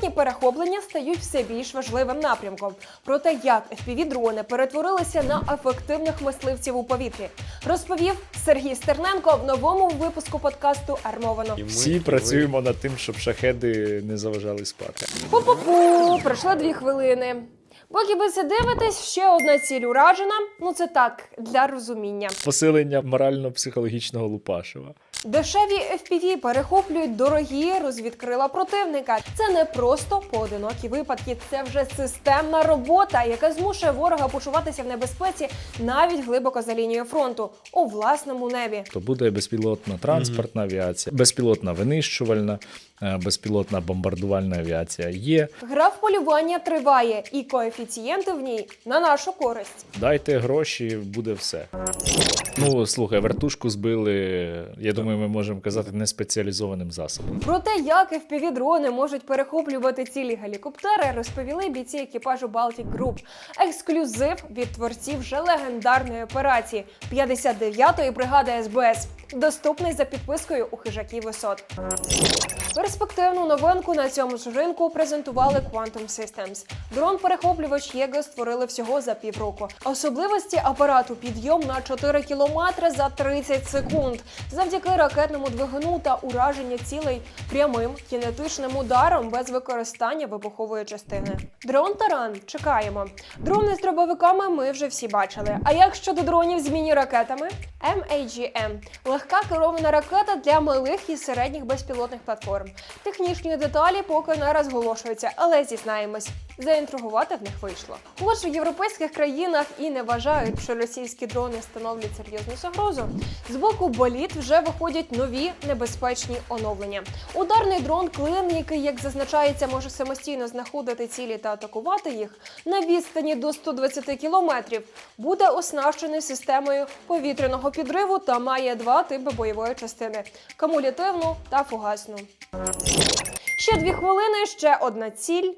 Безпілотні перехоплення стають все більш важливим напрямком. Про те, як FPV-дрони перетворилися на ефективних мисливців у повітрі, розповів Сергій Стерненко в новому випуску подкасту Армовано. І ми, Всі і ви. працюємо над тим, щоб шахеди не заважали спати. Пу-пу-пу, пройшло дві хвилини. Поки ви це дивитесь, ще одна ціль уражена. Ну це так для розуміння. Посилення морально-психологічного Лупашева. Дешеві FPV перехоплюють дорогі розвідкрила противника. Це не просто поодинокі випадки, це вже системна робота, яка змушує ворога почуватися в небезпеці навіть глибоко за лінією фронту у власному небі. То буде безпілотна транспортна авіація, безпілотна винищувальна, е, безпілотна бомбардувальна авіація є. Гра в полювання триває, і коефіцієнти в ній на нашу користь. Дайте гроші, буде все. Ну слухай, вертушку збили. Я думаю, ми можемо казати неспеціалізованим засобом. Про те, як FPV-дрони можуть перехоплювати цілі гелікоптери, розповіли бійці екіпажу Baltic Group. Ексклюзив від творців вже легендарної операції 59-ї бригади СБС. Доступний за підпискою у хижаків висот. Перспективну новинку на цьому ж ринку презентували Quantum Systems. Дрон-перехоплювач Єго створили всього за півроку. Особливості апарату підйом на 4 кілометри за 30 секунд. Завдяки ракетному двигуну та ураження цілей прямим кінетичним ударом без використання вибухової частини. Дрон Таран чекаємо. Дрони з дробовиками ми вже всі бачили. А як щодо дронів з міні-ракетами? MAGM – легка керована ракета для малих і середніх безпілотних платформ. Технічні деталі поки не розголошуються, але зізнаємось, заінтригувати в них вийшло. Хоч в європейських країнах і не вважають, що російські дрони становлять серйозну загрозу. З боку боліт вже виходять нові небезпечні оновлення. Ударний дрон клин, який, як зазначається, може самостійно знаходити цілі та атакувати їх на відстані до 120 кілометрів, буде оснащений системою повітряного підриву та має два типи бойової частини: кумулятивну та фугасну. Ще дві хвилини, ще одна ціль.